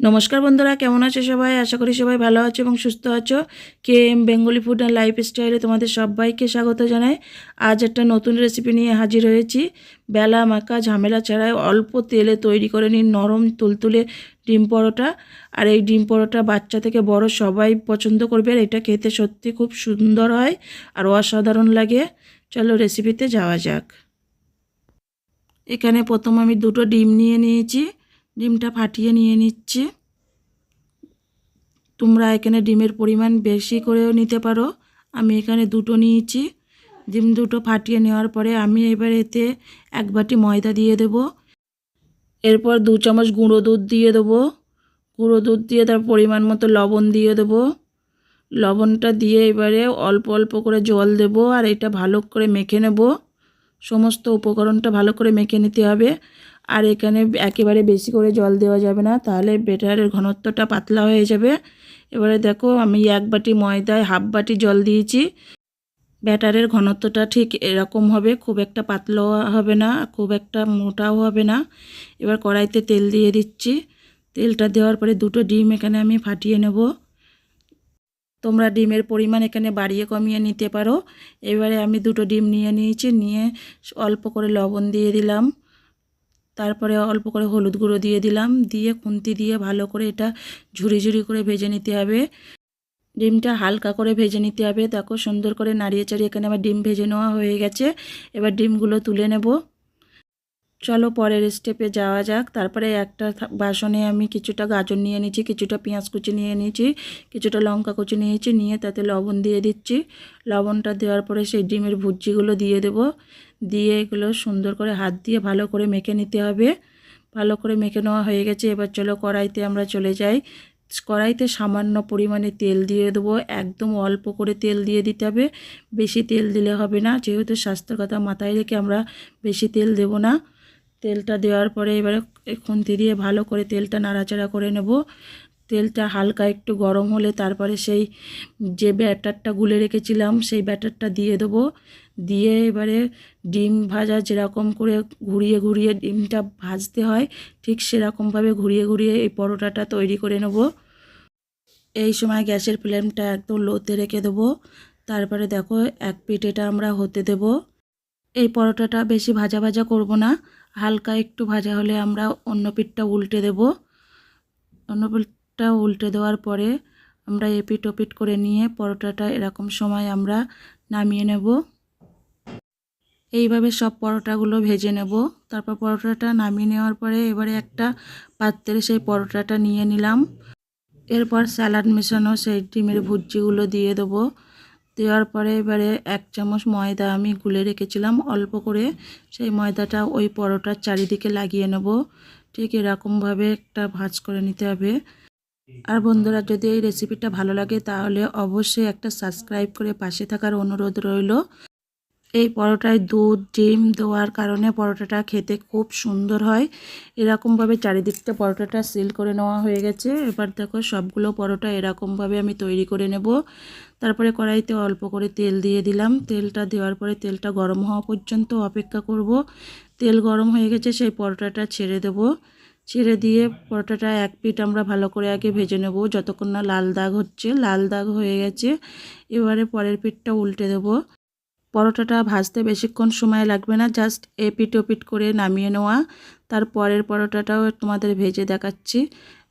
নমস্কার বন্ধুরা, কেমন আছো সবাই? আশা করি সবাই ভালো আছো এবং সুস্থ আছো। K M Bengali food and life স্টাইলে তোমাদের সবাইকে স্বাগত জানাই। আজ একটা নতুন রেসিপি নিয়ে হাজির হয়েছি। বেলা মাকা ঝামেলা ছাড়াই অল্প তেলে তৈরি করে নিন নরম তুলতুলে ডিম পরোটা। আর এই ডিম পরোটা বাচ্চা থেকে বড় সবাই পছন্দ করবে আর এটা খেতে সত্যি খুব সুন্দর হয় আর অসাধারণ লাগে। চলো রেসিপিতে যাওয়া যাক। এখানে প্রথম আমি দুটো ডিম নিয়ে নিয়েছি। ডিমটা ফাটিয়ে নিয়ে নিচ্ছি। তোমরা এখানে ডিমের পরিমাণ বেশি করেও নিতে পারো। আমি এখানে দুটো নিয়েছি। ডিম দুটো ফাটিয়ে নেওয়ার পরে আমি এবার এতে এক বাটি ময়দা দিয়ে দেব। এরপর দু চামচ গুঁড়ো দুধ দিয়ে দেবো। গুঁড়ো দুধ দিয়ে তার পরিমাণ মতো লবণ দিয়ে দেবো। লবণটা দিয়ে এবারে অল্প অল্প করে জল দেব আর এটা ভালো করে মেখে নেব। সমস্ত উপকরণটা ভালো করে মেখে নিতে হবে। আর এখানে একেবারে বেশি করে জল দেওয়া যাবে না, তাহলে বেটারের ঘনত্বটা পাতলা হয়ে যাবে। এবারে দেখো আমি এক বাটি ময়দায় হাফ বাটি জল দিয়েছি। ব্যাটারের ঘনত্বটা ঠিক এরকম হবে, খুব একটা পাতলাও হবে না, খুব একটা মোটাও হবে না। এবার কড়াইতে তেল দিয়ে দিচ্ছি। তেলটা দেওয়ার পরে দুটো ডিম এখানে আমি ফাটিয়ে নেব। তোমরা ডিমের পরিমাণ এখানে বাড়িয়ে কমিয়ে নিতে পারো। এবারে আমি দুটো ডিম নিয়ে নিয়েছি, নিয়ে অল্প করে লবণ দিয়ে দিলাম। তারপরে অল্প করে হলুদ গুঁড়ো দিয়ে দিলাম। দিয়ে খুন্তি দিয়ে ভালো করে এটা ঝুরি ঝুরি করে ভেজে নিতে হবে। ডিমটা হালকা করে ভেজে নিতে হবে। দেখো সুন্দর করে নাড়িয়ে চাড়িয়ে এখানে আমার ডিম ভেজে নেওয়া হয়ে গেছে। এবার ডিমগুলো তুলে নেব। চলো পরের স্টেপে যাওয়া যাক। তারপরে একটা বাসনে আমি কিছুটা গাজর নিয়ে নিয়েছি কিছুটা পেঁয়াজ কুচি নিয়ে নিয়েছি কিছুটা লঙ্কা কুচি নিয়েছি নিয়ে তাতে লবণ দিয়ে দিচ্ছি। লবণটা দেওয়ার পরে সেই ডিমের ভুজিগুলো দিয়ে দেব। দিয়ে এগুলো সুন্দর করে হাত দিয়ে ভালো করে মেখে নিতে হবে। ভালো করে মেখে নেওয়া হয়ে গেছে। এবার চলো কড়াইতে আমরা চলে যাই। কড়াইতে সামান্য পরিমাণে তেল দিয়ে দেবো। একদম অল্প করে তেল দিয়ে দিতে হবে। বেশি তেল দিলে হবে না। যেহেতু স্বাস্থ্যের কথা মাথায় রেখে আমরা বেশি তেল দেব না। তেলটা দেওয়ার পরে এবারে খুন্তি দিয়ে ভালো করে তেলটা নাড়াচাড়া করে নেব। তেলটা হালকা একটু গরম হলে তারপরে সেই যে ব্যাটারটা গুলে রেখেছিলাম, সেই ব্যাটারটা দিয়ে দেবো। দিয়ে এবারে ডিম ভাজা যেরকম করে ঘুরিয়ে ঘুরিয়ে ডিমটা ভাজতে হয়, ঠিক সেরকমভাবে ঘুরিয়ে ঘুরিয়ে এই পরোটাটা তৈরি করে নেব। এই সময় গ্যাসের ফ্লেমটা একদম লোতে রেখে দেবো। তারপরে দেখো এক পিঠ এটা আমরা হতে দেব। এই পরোটাটা বেশি ভাজা ভাজা করব না। হালকা একটু ভাজা হলে আমরা অন্য পিঠটা উল্টে দেব। অন্য পিঠটা উল্টে দেওয়ার পরে আমরা এপিট ওপিট করে নিয়ে পরোটাটা এরকম সময় আমরা নামিয়ে নেব। এইভাবে সব পরোটাগুলো ভেজে নেব। তারপর পরোটাটা নামিয়ে নেওয়ার পরে এবারে একটা পাত্রে সেই পরোটাটা নিয়ে নিলাম। এরপর স্যালাড মেশানো সেই ডিমের ভুজিগুলো দিয়ে দেবো। দেওয়ার পরে এবারে এক চামচ ময়দা আমি গুলে রেখেছিলাম। অল্প করে সেই ময়দাটা ওই পরোটার চারিদিকে লাগিয়ে নেব। ঠিক এরকমভাবে একটা ভাজ করে নিতে হবে। আর বন্ধুরা, যদি এই রেসিপিটা ভালো লাগে তাহলে অবশ্যই একটা সাবস্ক্রাইব করে পাশে থাকার অনুরোধ রইল। এই পরোটায় দুধ, ডিম দেওয়ার কারণে পরোটাটা খেতে খুব সুন্দর হয়। এরকমভাবে চারিদিকটা পরোটাটা সিল করে নেওয়া হয়ে গেছে। এবার দেখো সবগুলো পরোটা এরকমভাবে আমি তৈরি করে নেব। তারপরে কড়াইতে অল্প করে তেল দিয়ে দিলাম। তেলটা দেওয়ার পরে তেলটা গরম হওয়া পর্যন্ত অপেক্ষা করব। তেল গরম হয়ে গেছে, সেই পরোটাটা ছেড়ে দেব। ছেড়ে দিয়ে পরোটাটা এক পিঠ আমরা ভালো করে আগে ভেজে নেব। যতক্ষণ না লাল দাগ হচ্ছে, লাল দাগ হয়ে গেছে। এবারে পরের পিঠটা উল্টে দেবো। পরোটাটা ভাজতে বেশিক্ষণ সময় লাগবে না জাস্ট এপিট ওপিট করে নামিয়ে নেওয়া। তার পরের পরোটাটাও তোমাদের ভেজে দেখাচ্ছি।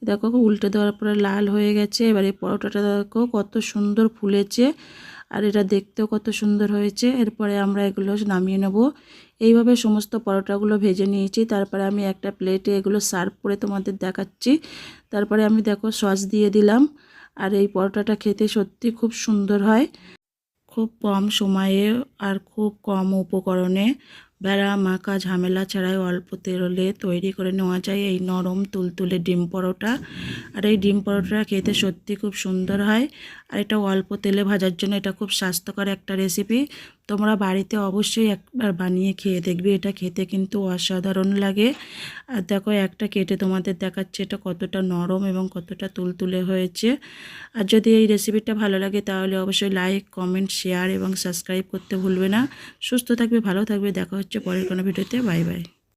দেখো, উল্টে দেওয়ার পরে লাল হয়ে গেছে। এবার এই পরোটাটা দেখো, কত সুন্দর ফুলেছে আর এটা দেখতেও কত সুন্দর হয়েছে। এরপরে আমরা এগুলো নামিয়ে নেব। এইভাবে সমস্ত পরোটাগুলো ভেজে নিয়েছি। তারপরে আমি একটা প্লেটে এগুলো সার্ভ করে তোমাদের দেখাচ্ছি। তারপরে আমি দেখো সস দিয়ে দিলাম। আর এই পরোটাটা খেতে সত্যি খুব সুন্দর হয়। খুব কম সময়ে আর খুব কম উপকরণে বেড়া, মাখা, ঝামেলা ছাড়াই অল্প তেলে তৈরি করে নেওয়া যায় এই নরম তুলতুলে ডিম পরোটা। আর এই ডিম পরোটা খেতে সত্যি খুব সুন্দর হয়। আর এটা অল্প তেলে ভাজার জন্য এটা খুব স্বাস্থ্যকর একটা রেসিপি তোমরা বাড়িতে অবশ্যই একবার বানিয়ে খেয়ে দেখবে, এটা খেতে কিন্তু অসাধারণ লাগে। আর দেখো, একটা কেটে তোমাদের দেখাচ্ছে এটা কতটা নরম এবং কতটা তুলতুলে হয়েছে। আর যদি এই রেসিপিটা ভালো লাগে তাহলে অবশ্যই লাইক কমেন্ট শেয়ার এবং সাবস্ক্রাইব করতে ভুলবে না। সুস্থ থাকবে, ভালো থাকবে, দেখা হচ্ছে পরের কোনো ভিডিওতে বাই বাই।